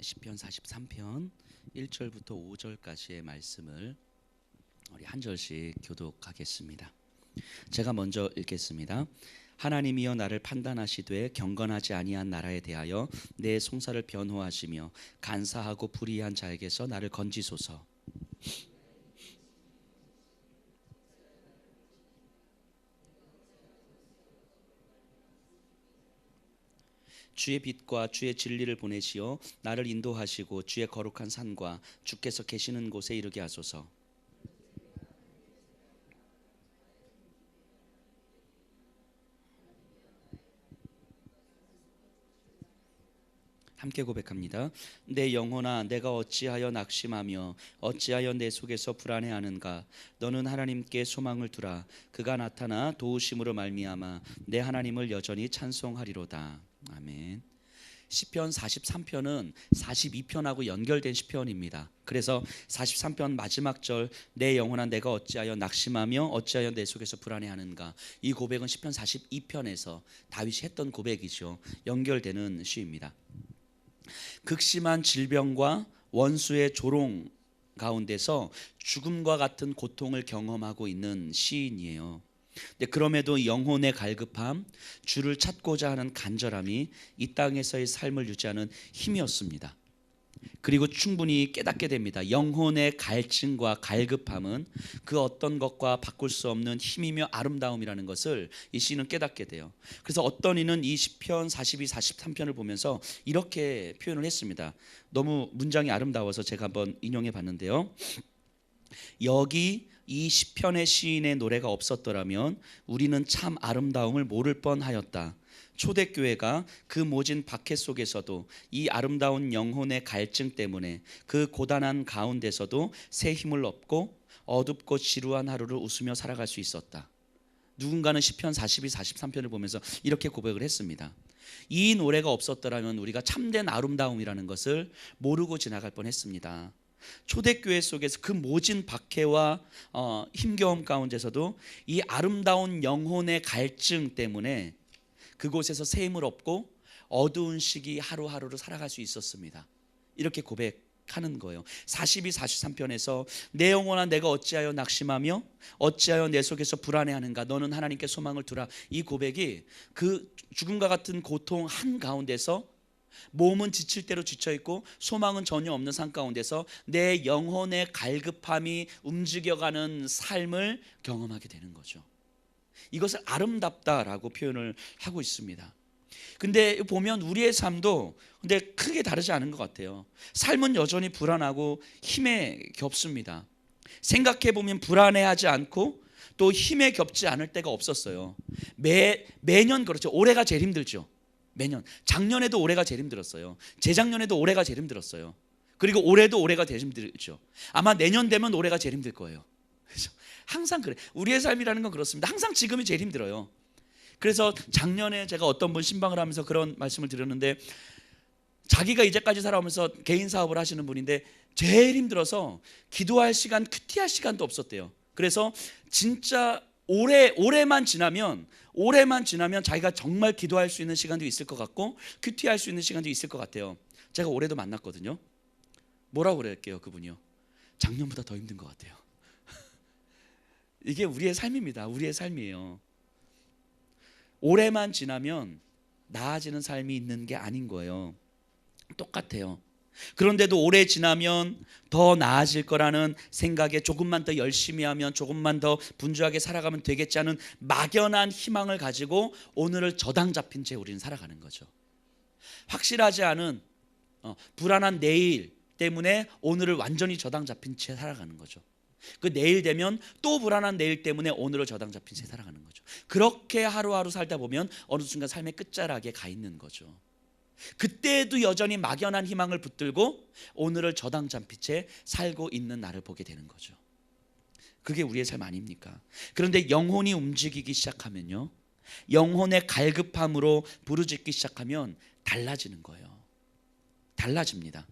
시편 43편 1절부터 5절까지의 말씀을 우리 한 절씩 교독하겠습니다. 제가 먼저 읽겠습니다. 하나님이여 나를 판단하시되 경건하지 아니한 나라에 대하여 내 송사를 변호하시며 간사하고 불의한 자에게서 나를 건지소서. 주의 빛과 주의 진리를 보내시어 나를 인도하시고 주의 거룩한 산과 주께서 계시는 곳에 이르게 하소서. 함께 고백합니다. 내 영혼아 내가 어찌하여 낙심하며 어찌하여 내 속에서 불안해하는가 너는 하나님께 소망을 두라 그가 나타나 도우심으로 말미암아 내 하나님을 여전히 찬송하리로다. 아멘. 시편 43편은 42편하고 연결된 시편입니다. 그래서 43편 마지막 절 내 영혼아 내가 어찌하여 낙심하며 어찌하여 내 속에서 불안해하는가 이 고백은 시편 42편에서 다윗이 했던 고백이죠. 연결되는 시입니다. 극심한 질병과 원수의 조롱 가운데서 죽음과 같은 고통을 경험하고 있는 시인이에요. 그럼에도 영혼의 갈급함, 주를 찾고자 하는 간절함이 이 땅에서의 삶을 유지하는 힘이었습니다. 그리고 충분히 깨닫게 됩니다. 영혼의 갈증과 갈급함은 그 어떤 것과 바꿀 수 없는 힘이며 아름다움이라는 것을 이 시인은 깨닫게 돼요. 그래서 어떤 이는 이 시편 42, 43편을 보면서 이렇게 표현을 했습니다. 너무 문장이 아름다워서 제가 한번 인용해 봤는데요. 여기 이 시편의 시인의 노래가 없었더라면 우리는 참 아름다움을 모를 뻔하였다. 초대교회가 그 모진 박해 속에서도 이 아름다운 영혼의 갈증 때문에 그 고단한 가운데서도 새 힘을 얻고 어둡고 지루한 하루를 웃으며 살아갈 수 있었다. 누군가는 시편 42, 43편을 보면서 이렇게 고백을 했습니다. 이 노래가 없었더라면 우리가 참된 아름다움이라는 것을 모르고 지나갈 뻔했습니다. 초대교회 속에서 그 모진 박해와 어, 힘겨움 가운데서도 이 아름다운 영혼의 갈증 때문에 그곳에서 새 힘을 얻고 어두운 시기 하루하루를 살아갈 수 있었습니다. 이렇게 고백하는 거예요. 42, 43편에서 내 영혼아 내가 어찌하여 낙심하며 어찌하여 내 속에서 불안해하는가 너는 하나님께 소망을 두라 이 고백이 그 죽음과 같은 고통 한 가운데서 몸은 지칠 대로 지쳐 있고 소망은 전혀 없는 상 가운데서 내 영혼의 갈급함이 움직여가는 삶을 경험하게 되는 거죠. 이것을 아름답다라고 표현을 하고 있습니다. 근데 보면 우리의 삶도 근데 크게 다르지 않은 것 같아요. 삶은 여전히 불안하고 힘에 겹습니다. 생각해 보면 불안해하지 않고 또 힘에 겹지 않을 때가 없었어요. 매 매년 그렇죠. 올해가 제일 힘들죠. 매년 작년에도 올해가 제일 힘들었어요. 재작년에도 올해가 제일 힘들었어요. 그리고 올해도 올해가 제일 힘들죠. 아마 내년 되면 올해가 제일 힘들 거예요. 그렇죠? 항상 그래. 우리의 삶이라는 건 그렇습니다. 항상 지금이 제일 힘들어요. 그래서 작년에 제가 어떤 분 신방을 하면서 그런 말씀을 드렸는데 자기가 이제까지 살아오면서 개인 사업을 하시는 분인데 제일 힘들어서 기도할 시간, 큐티할 시간도 없었대요. 그래서 진짜 올해 올해만 지나면 올해만 지나면 자기가 정말 기도할 수 있는 시간도 있을 것 같고 큐티할 수 있는 시간도 있을 것 같아요. 제가 올해도 만났거든요. 뭐라고 그럴게요, 그분이요. 작년보다 더 힘든 것 같아요. 이게 우리의 삶입니다. 우리의 삶이에요. 올해만 지나면 나아지는 삶이 있는 게 아닌 거예요. 똑같아요. 그런데도 오래 지나면 더 나아질 거라는 생각에 조금만 더 열심히 하면 조금만 더 분주하게 살아가면 되겠지 하는 막연한 희망을 가지고 오늘을 저당 잡힌 채 우리는 살아가는 거죠. 확실하지 않은 어, 불안한 내일 때문에 오늘을 완전히 저당 잡힌 채 살아가는 거죠. 그 내일 되면 또 불안한 내일 때문에 오늘을 저당 잡힌 채 살아가는 거죠. 그렇게 하루하루 살다 보면 어느 순간 삶의 끝자락에 가 있는 거죠. 그때도 여전히 막연한 희망을 붙들고 오늘을 저당 채 살고 있는 나를 보게 되는 거죠. 그게 우리의 삶 아닙니까? 그런데 영혼이 움직이기 시작하면요. 영혼의 갈급함으로 부르짖기 시작하면 달라지는 거예요. 달라집니다.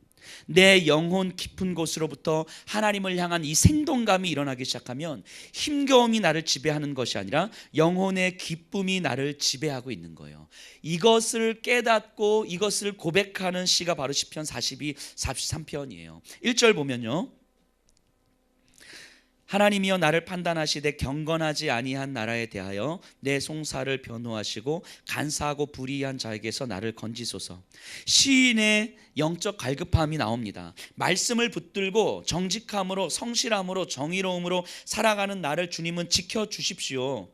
내 영혼 깊은 곳으로부터 하나님을 향한 이 생동감이 일어나기 시작하면 힘겨움이 나를 지배하는 것이 아니라 영혼의 기쁨이 나를 지배하고 있는 거예요. 이것을 깨닫고 이것을 고백하는 시가 바로 시편 42, 43편이에요. 1절 보면요. 하나님이여 나를 판단하시되 경건하지 아니한 나라에 대하여 내 송사를 변호하시고 간사하고 불의한 자에게서 나를 건지소서. 시인의 영적 갈급함이 나옵니다. 말씀을 붙들고 정직함으로 성실함으로 정의로움으로 살아가는 나를 주님은 지켜 주십시오.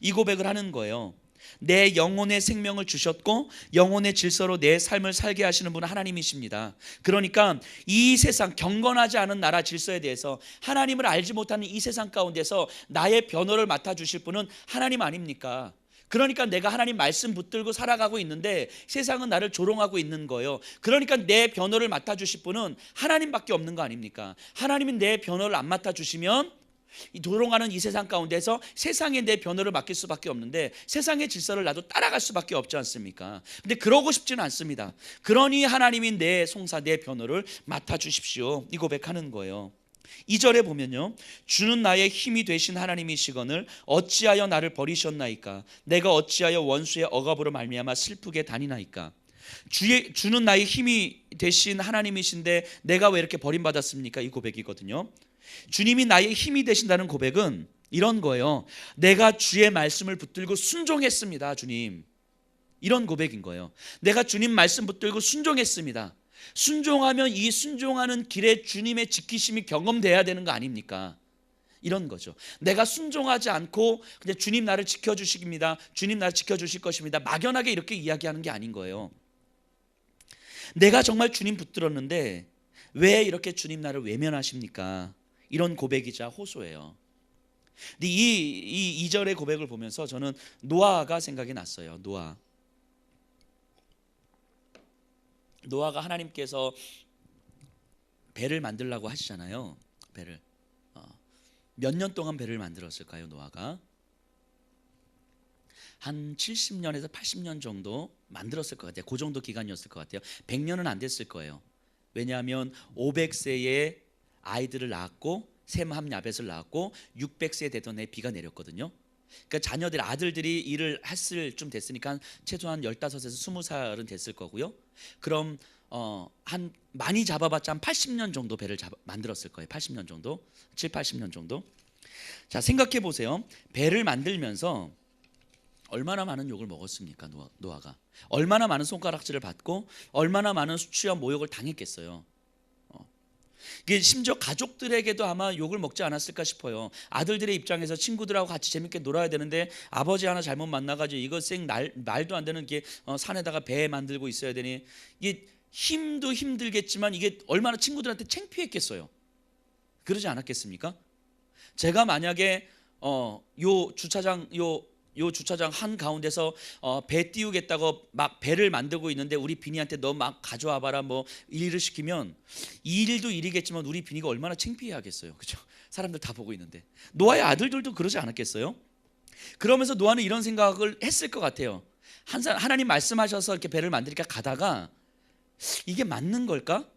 이 고백을 하는 거예요. 내 영혼의 생명을 주셨고 영혼의 질서로 내 삶을 살게 하시는 분은 하나님이십니다. 그러니까 이 세상 경건하지 않은 나라 질서에 대해서 하나님을 알지 못하는 이 세상 가운데서 나의 변호를 맡아 주실 분은 하나님 아닙니까? 그러니까 내가 하나님 말씀 붙들고 살아가고 있는데 세상은 나를 조롱하고 있는 거예요. 그러니까 내 변호를 맡아 주실 분은 하나님밖에 없는 거 아닙니까? 하나님이 내 변호를 안 맡아 주시면 이 도롱하는 이 세상 가운데서 세상에 내 변호를 맡길 수밖에 없는데 세상의 질서를 나도 따라갈 수밖에 없지 않습니까? 근데 그러고 싶지는 않습니다. 그러니 하나님이 내 송사 내 변호를 맡아 주십시오. 이 고백하는 거예요. 2절에 보면요. 주는 나의 힘이 되신 하나님이시거늘 어찌하여 나를 버리셨나이까? 내가 어찌하여 원수의 억압으로 말미암아 슬프게 다니나이까? 주의 주는 나의 힘이 되신 하나님이신데 내가 왜 이렇게 버림받았습니까? 이 고백이거든요. 주님이 나의 힘이 되신다는 고백은 이런 거예요. 내가 주의 말씀을 붙들고 순종했습니다, 주님. 이런 고백인 거예요. 내가 주님 말씀 붙들고 순종했습니다. 순종하면 이 순종하는 길에 주님의 지키심이 경험돼야 되는 거 아닙니까? 이런 거죠. 내가 순종하지 않고 근데 주님 나를 지켜 주십니다. 주님 나를 지켜 주실 것입니다. 막연하게 이렇게 이야기하는 게 아닌 거예요. 내가 정말 주님 붙들었는데 왜 이렇게 주님 나를 외면하십니까? 이런 고백이자 호소예요. 근데 이, 이 2절의 고백을 보면서 저는 노아가 생각이 났어요. 노아. 노아가 하나님께서 배를 만들라고 하시잖아요. 배를. 어, 몇년 동안 배를 만들었을까요, 노아가? 한 70년에서 80년 정도 만들었을 것 같아요. 그 정도 기간이었을 것 같아요. 100년은 안 됐을 거예요. 왜냐하면 500세에 아이들을 낳았고 셈함 야벳을 낳았고 600세 되던 해 비가 내렸거든요. 그러니까 자녀들 아들들이 일을 했을 좀 됐으니까 최소한 15에서 20살은 됐을 거고요. 그럼 어, 한 많이 잡아봤자 한 80년 정도 배를 잡아, 만들었을 거예요. 80년 정도, 7, 80년 정도. 자 생각해 보세요. 배를 만들면서 얼마나 많은 욕을 먹었습니까 노아, 노아가? 얼마나 많은 손가락질을 받고 얼마나 많은 수치와 모욕을 당했겠어요. 이게 심지어 가족들에게도 아마 욕을 먹지 않았을까 싶어요. 아들들의 입장에서 친구들하고 같이 재밌게 놀아야 되는데 아버지 하나 잘못 만나가지고 이거 쌩 날, 말도 안 되는 게 어, 산에다가 배 만들고 있어야 되니 이게 힘도 힘들겠지만 이게 얼마나 친구들한테 창피했겠어요. 그러지 않았겠습니까? 제가 만약에 어, 요 주차장 요 요 주차장 한 가운데서 어, 배 띄우겠다고 막 배를 만들고 있는데 우리 비니한테 너 막 가져와 봐라 뭐 일을 시키면 이 일도 일이겠지만 우리 비니가 얼마나 창피하겠어요. 그죠? 사람들 다 보고 있는데 노아의 아들들도 그러지 않았겠어요? 그러면서 노아는 이런 생각을 했을 것 같아요. 한 사람 하나님 말씀하셔서 이렇게 배를 만드니까 가다가 이게 맞는 걸까?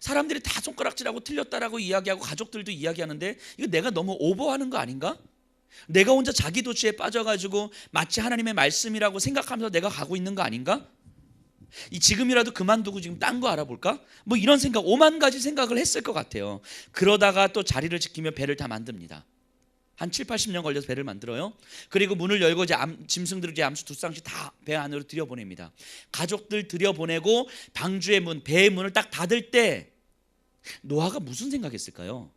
사람들이 다 손가락질하고 틀렸다라고 이야기하고 가족들도 이야기하는데 이거 내가 너무 오버하는 거 아닌가? 내가 혼자 자기 도취에 빠져가지고 마치 하나님의 말씀이라고 생각하면서 내가 가고 있는 거 아닌가? 이 지금이라도 그만두고 지금 딴 거 알아볼까? 뭐 이런 생각, 오만 가지 생각을 했을 것 같아요. 그러다가 또 자리를 지키며 배를 다 만듭니다. 한 7, 80년 걸려서 배를 만들어요. 그리고 문을 열고 이제 암, 짐승들 이제 암수 두 쌍씩 다 배 안으로 들여보냅니다. 가족들 들여보내고 방주의 문, 배의 문을 딱 닫을 때 노아가 무슨 생각했을까요?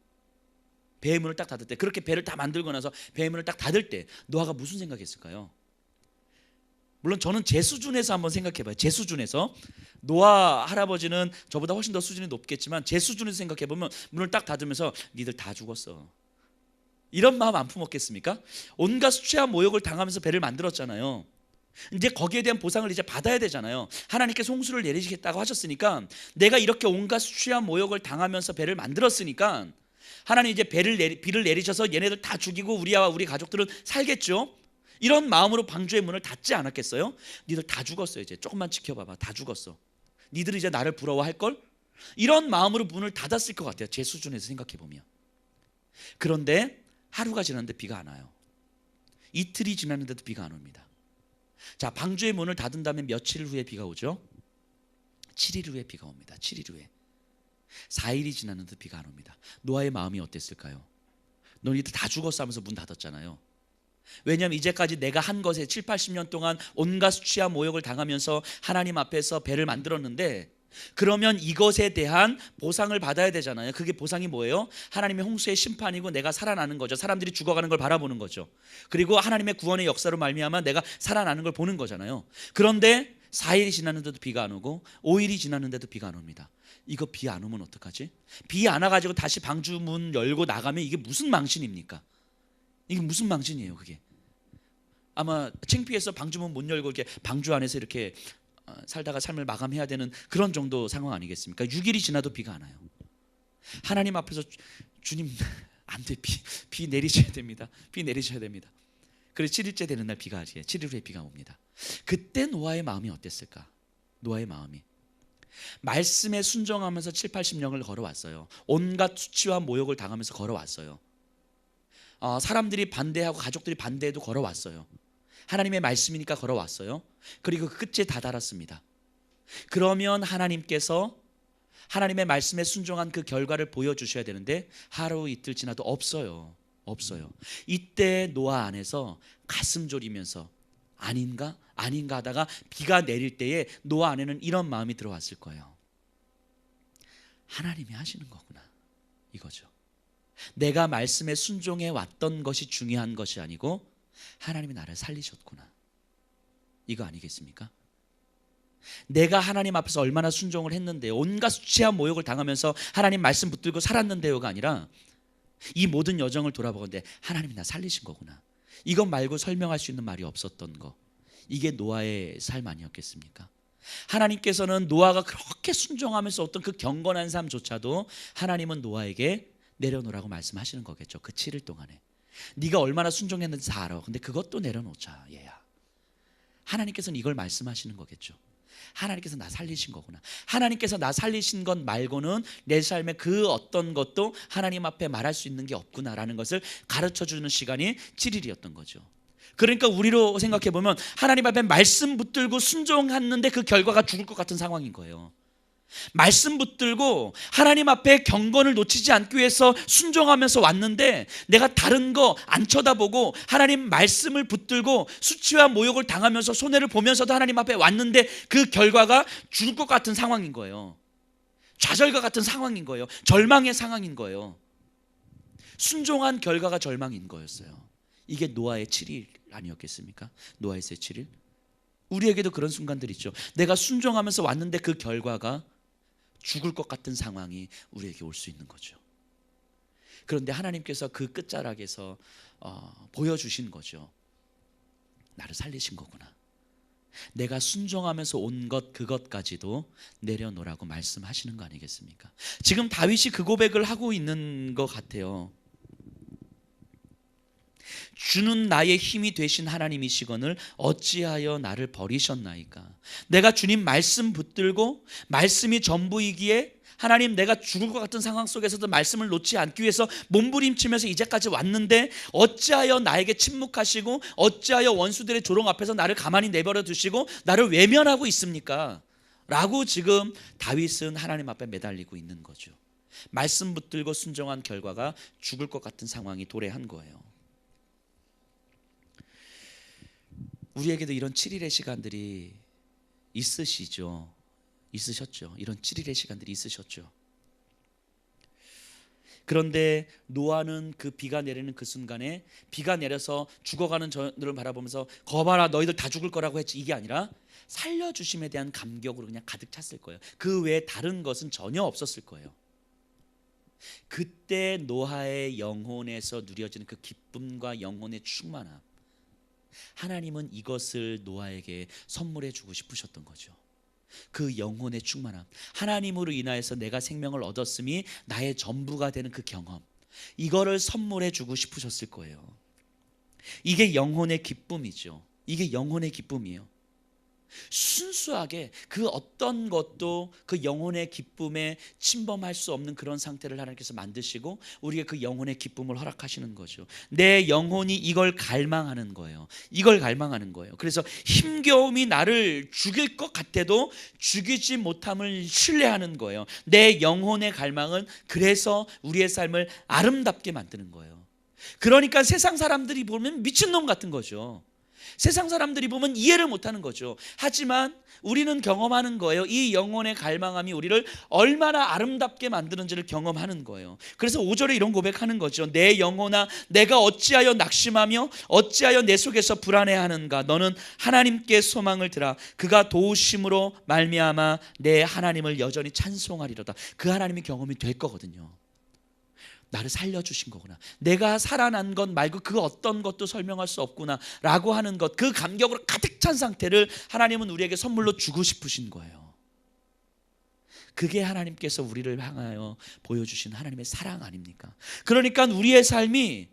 배의 문을 딱 닫을 때 그렇게 배를 다 만들고 나서 배의 문을 딱 닫을 때 노아가 무슨 생각했을까요? 물론 저는 제 수준에서 한번 생각해봐요. 제 수준에서 노아 할아버지는 저보다 훨씬 더 수준이 높겠지만 제 수준에서 생각해보면 문을 딱 닫으면서 니들 다 죽었어. 이런 마음 안 품었겠습니까? 온갖 수치와 모욕을 당하면서 배를 만들었잖아요. 이제 거기에 대한 보상을 이제 받아야 되잖아요. 하나님께 송수를 내리시겠다고 하셨으니까 내가 이렇게 온갖 수치와 모욕을 당하면서 배를 만들었으니까 하나님 이제 배를 내리, 비를 내리셔서 얘네들 다 죽이고 우리와 우리 가족들은 살겠죠. 이런 마음으로 방주의 문을 닫지 않았겠어요? 니들 다 죽었어 이제 조금만 지켜봐봐 다 죽었어. 니들 이제 나를 부러워할 걸? 이런 마음으로 문을 닫았을 것 같아요. 제 수준에서 생각해 보면. 그런데 하루가 지났는데 비가 안 와요. 이틀이 지났는데도 비가 안 옵니다. 자, 방주의 문을 닫은 다음에 며칠 후에 비가 오죠? 7일 후에 비가 옵니다. 7일 후에. 4일이 지났는데 비가 안 옵니다. 노아의 마음이 어땠을까요? 너희들 다 죽었어 하면서 문 닫았잖아요. 왜냐하면 이제까지 내가 한 것에 7, 80년 동안 온갖 수치와 모욕을 당하면서 하나님 앞에서 배를 만들었는데 그러면 이것에 대한 보상을 받아야 되잖아요. 그게 보상이 뭐예요? 하나님의 홍수의 심판이고 내가 살아나는 거죠. 사람들이 죽어가는 걸 바라보는 거죠. 그리고 하나님의 구원의 역사로 말미암아 내가 살아나는 걸 보는 거잖아요. 그런데 4일이 지났는데도 비가 안 오고 5일이 지났는데도 비가 안 옵니다. 이거 비 안 오면 어떡하지? 비 안 와가지고 다시 방주 문 열고 나가면 이게 무슨 망신입니까? 이게 무슨 망신이에요, 그게? 아마 창피해서 방주 문 못 열고 이렇게 방주 안에서 이렇게 어, 살다가 삶을 마감해야 되는 그런 정도 상황 아니겠습니까? 6일이 지나도 비가 안 와요. 하나님 앞에서 주- 주님 안 돼. 비, 비 내리셔야 됩니다. 비 내리셔야 됩니다. 그래서 7일째 되는 날 비가 와지 7일 후에 비가 옵니다. 그때 노아의 마음이 어땠을까? 노아의 마음이 말씀에 순종하면서 7, 80년을 걸어왔어요. 온갖 수치와 모욕을 당하면서 걸어왔어요. 어, 사람들이 반대하고 가족들이 반대해도 걸어왔어요. 하나님의 말씀이니까 걸어왔어요. 그리고 그 끝에 다다랐습니다. 그러면 하나님께서 하나님의 말씀에 순종한 그 결과를 보여주셔야 되는데 하루 이틀 지나도 없어요. 없어요. 이때 노아 안에서 가슴 졸이면서 아닌가? 아닌가 하다가 비가 내릴 때에 노아 안에는 이런 마음이 들어왔을 거예요. 하나님이 하시는 거구나. 이거죠. 내가 말씀에 순종해 왔던 것이 중요한 것이 아니고 하나님이 나를 살리셨구나. 이거 아니겠습니까? 내가 하나님 앞에서 얼마나 순종을 했는데 온갖 수치와 모욕을 당하면서 하나님 말씀 붙들고 살았는데요가 아니라 이 모든 여정을 돌아보건데 하나님이 나 살리신 거구나. 이것 말고 설명할 수 있는 말이 없었던 거. 이게 노아의 삶 아니었겠습니까? 하나님께서는 노아가 그렇게 순종하면서 어떤 그 경건한 삶조차도 하나님은 노아에게 내려놓으라고 말씀하시는 거겠죠. 그 7일 동안에. 네가 얼마나 순종했는지 다 알아. 근데 그것도 내려놓자, 얘야. 하나님께서는 이걸 말씀하시는 거겠죠. 하나님께서 나 살리신 거구나. 하나님께서 나 살리신 것 말고는 내 삶에 그 어떤 것도 하나님 앞에 말할 수 있는 게 없구나라는 것을 가르쳐 주는 시간이 7일이었던 거죠. 그러니까 우리로 생각해 보면 하나님 앞에 말씀 붙들고 순종했는데 그 결과가 죽을 것 같은 상황인 거예요. 말씀 붙들고 하나님 앞에 경건을 놓치지 않기 위해서 순종하면서 왔는데 내가 다른 거 안 쳐다보고 하나님 말씀을 붙들고 수치와 모욕을 당하면서 손해를 보면서도 하나님 앞에 왔는데 그 결과가 죽을 것 같은 상황인 거예요. 좌절과 같은 상황인 거예요. 절망의 상황인 거예요. 순종한 결과가 절망인 거였어요. 이게 노아의 7일 아니었겠습니까? 노아의 새 7일. 우리에게도 그런 순간들 있죠. 내가 순종하면서 왔는데 그 결과가 죽을 것 같은 상황이 우리에게 올 수 있는 거죠. 그런데 하나님께서 그 끝자락에서 어, 보여주신 거죠. 나를 살리신 거구나. 내가 순종하면서 온 것 그것까지도 내려놓으라고 말씀하시는 거 아니겠습니까? 지금 다윗이 그 고백을 하고 있는 것 같아요. 주는 나의 힘이 되신 하나님이시거늘 어찌하여 나를 버리셨나이까 내가 주님 말씀 붙들고 말씀이 전부이기에 하나님 내가 죽을 것 같은 상황 속에서도 말씀을 놓지 않기 위해서 몸부림치면서 이제까지 왔는데 어찌하여 나에게 침묵하시고 어찌하여 원수들의 조롱 앞에서 나를 가만히 내버려 두시고 나를 외면하고 있습니까? 라고 지금 다윗은 하나님 앞에 매달리고 있는 거죠. 말씀 붙들고 순종한 결과가 죽을 것 같은 상황이 도래한 거예요. 우리에게도 이런 7일의 시간들이 있으시죠. 있으셨죠. 이런 7일의 시간들이 있으셨죠. 그런데 노아는 그 비가 내리는 그 순간에 비가 내려서 죽어가는 저들을 바라보면서 거봐라 너희들 다 죽을 거라고 했지 이게 아니라 살려주심에 대한 감격으로 그냥 가득 찼을 거예요. 그 외에 다른 것은 전혀 없었을 거예요. 그때 노아의 영혼에서 누려지는 그 기쁨과 영혼의 충만함. 하나님은 이것을 노아에게 선물해 주고 싶으셨던 거죠. 그 영혼의 충만함. 하나님으로 인하여서 내가 생명을 얻었음이 나의 전부가 되는 그 경험. 이거를 선물해 주고 싶으셨을 거예요. 이게 영혼의 기쁨이죠. 이게 영혼의 기쁨이에요. 순수하게 그 어떤 것도 그 영혼의 기쁨에 침범할 수 없는 그런 상태를 하나님께서 만드시고 우리의 그 영혼의 기쁨을 허락하시는 거죠. 내 영혼이 이걸 갈망하는 거예요. 이걸 갈망하는 거예요. 그래서 힘겨움이 나를 죽일 것 같아도 죽이지 못함을 신뢰하는 거예요. 내 영혼의 갈망은 그래서 우리의 삶을 아름답게 만드는 거예요. 그러니까 세상 사람들이 보면 미친놈 같은 거죠. 세상 사람들이 보면 이해를 못하는 거죠. 하지만 우리는 경험하는 거예요. 이 영혼의 갈망함이 우리를 얼마나 아름답게 만드는지를 경험하는 거예요. 그래서 5절에 이런 고백하는 거죠. 내 영혼아 내가 어찌하여 낙심하며 어찌하여 내 속에서 불안해하는가 너는 하나님께 소망을 들아 그가 도우심으로 말미암아 내 하나님을 여전히 찬송하리로다. 그 하나님이 경험이 될 거거든요. 나를 살려주신 거구나. 내가 살아난 것 말고 그 어떤 것도 설명할 수 없구나. 라고 하는 것, 그 감격으로 가득 찬 상태를 하나님은 우리에게 선물로 주고 싶으신 거예요. 그게 하나님께서 우리를 향하여 보여주신 하나님의 사랑 아닙니까? 그러니까 우리의 삶이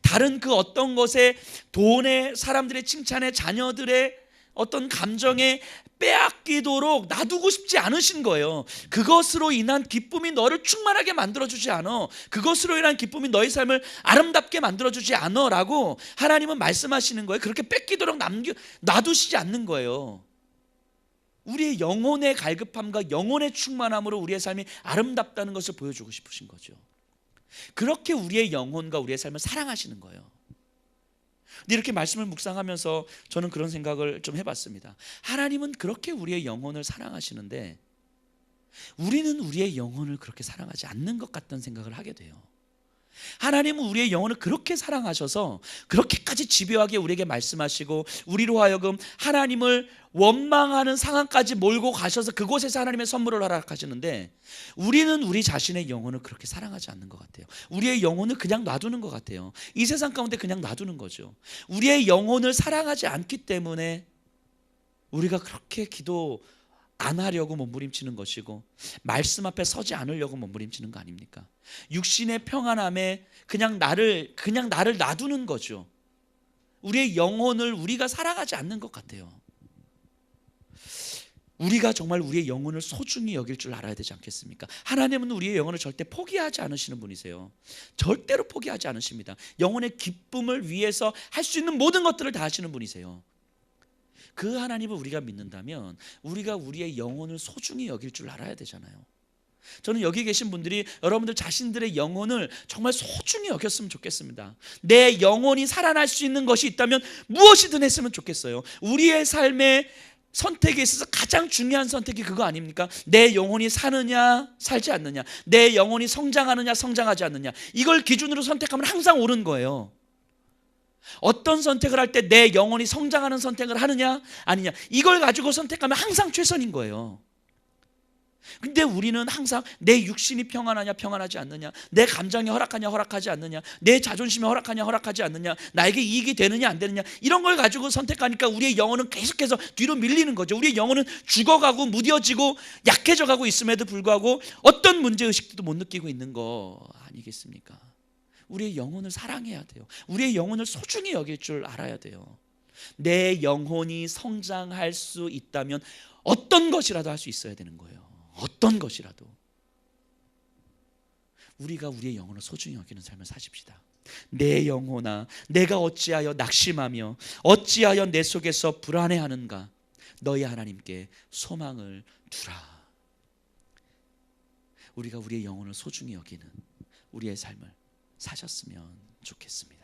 다른 그 어떤 것에 돈에 사람들의 칭찬에 자녀들의 어떤 감정에 빼앗기도록 놔두고 싶지 않으신 거예요. 그것으로 인한 기쁨이 너를 충만하게 만들어주지 않아. 그것으로 인한 기쁨이 너의 삶을 아름답게 만들어주지 않아. 라고 하나님은 말씀하시는 거예요. 그렇게 뺏기도록 남겨, 놔두시지 않는 거예요. 우리의 영혼의 갈급함과 영혼의 충만함으로 우리의 삶이 아름답다는 것을 보여주고 싶으신 거죠. 그렇게 우리의 영혼과 우리의 삶을 사랑하시는 거예요. 근데 이렇게 말씀을 묵상하면서 저는 그런 생각을 좀 해봤습니다. 하나님은 그렇게 우리의 영혼을 사랑하시는데 우리는 우리의 영혼을 그렇게 사랑하지 않는 것 같다는 생각을 하게 돼요. 하나님은 우리의 영혼을 그렇게 사랑하셔서 그렇게까지 집요하게 우리에게 말씀하시고 우리로 하여금 하나님을 원망하는 상황까지 몰고 가셔서 그곳에서 하나님의 선물을 허락하시는데 우리는 우리 자신의 영혼을 그렇게 사랑하지 않는 것 같아요. 우리의 영혼을 그냥 놔두는 것 같아요. 이 세상 가운데 그냥 놔두는 거죠. 우리의 영혼을 사랑하지 않기 때문에 우리가 그렇게 기도 안 하려고 몸부림치는 것이고 말씀 앞에 서지 않으려고 몸부림치는 거 아닙니까? 육신의 평안함에 그냥 나를 그냥 나를 놔두는 거죠. 우리의 영혼을 우리가 사랑하지 않는 것 같아요. 우리가 정말 우리의 영혼을 소중히 여길 줄 알아야 되지 않겠습니까? 하나님은 우리의 영혼을 절대 포기하지 않으시는 분이세요. 절대로 포기하지 않으십니다. 영혼의 기쁨을 위해서 할 수 있는 모든 것들을 다 하시는 분이세요. 그 하나님을 우리가 믿는다면 우리가 우리의 영혼을 소중히 여길 줄 알아야 되잖아요. 저는 여기 계신 분들이 여러분들 자신들의 영혼을 정말 소중히 여겼으면 좋겠습니다. 내 영혼이 살아날 수 있는 것이 있다면 무엇이든 했으면 좋겠어요. 우리의 삶의 선택에 있어서 가장 중요한 선택이 그거 아닙니까? 내 영혼이 사느냐, 살지 않느냐. 내 영혼이 성장하느냐, 성장하지 않느냐. 이걸 기준으로 선택하면 항상 옳은 거예요. 어떤 선택을 할 때 내 영혼이 성장하는 선택을 하느냐, 아니냐. 이걸 가지고 선택하면 항상 최선인 거예요. 근데 우리는 항상 내 육신이 평안하냐 평안하지 않느냐? 내 감정이 허락하냐 허락하지 않느냐? 내 자존심이 허락하냐 허락하지 않느냐? 나에게 이익이 되느냐 안 되느냐? 이런 걸 가지고 선택하니까 우리의 영혼은 계속해서 뒤로 밀리는 거죠. 우리의 영혼은 죽어가고 무뎌지고 약해져가고 있음에도 불구하고 어떤 문제의식도 못 느끼고 있는 거 아니겠습니까 우리의 영혼을 사랑해야 돼요 우리의 영혼을 소중히 여길 줄 알아야 돼요 내 영혼이 성장할 수 있다면 어떤 것이라도 할 수 있어야 되는 거예요 어떤 것이라도 우리가 우리의 영혼을 소중히 여기는 삶을 사십시다. 내 영혼아, 내가 어찌하여 낙심하며 어찌하여 내 속에서 불안해하는가? 너희 하나님께 소망을 두라. 우리가 우리의 영혼을 소중히 여기는 우리의 삶을 사셨으면 좋겠습니다.